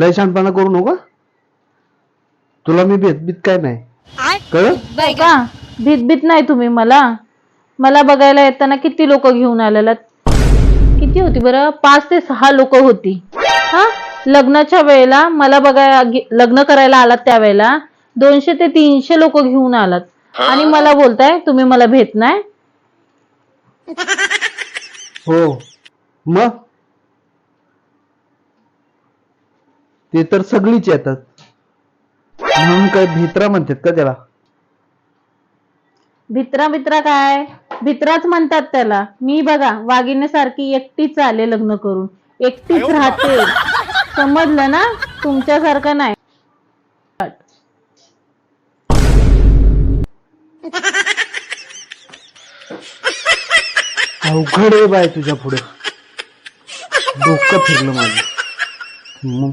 लय शानपणा करू नका. तुला मी भेट बीत काय नाही. कळ का? भीत भीत नाही तुम्ही मला. मला बघायला येताना किती लोक घेऊन आलेला? किती होती बरं? पाच ते सहा लोक होती. हा? लग्नाच्या वेळेला मला बघाय गे- लग्न करायला आलात त्यावेळेला. दोनशे ते तीनशे लोक घेऊन आलात. आणि मला बोलताय तुम्ही मला भेट नाही? हो. मग? ते तर सगळीच येतात. म्हणून काय भित्रा म्हणतात का त्याला? भित्रा भित्रा काय? भित्राच म्हणतात त्याला. मी बघा वाघिणीसारखी एकटीच आले लग्न करून. एकटीच राहते. समजलं ना? तुमच्यासारखं नाही. अवघड आहे बाय तुझ्या पुढे. डोकं फिरलं माझं. मग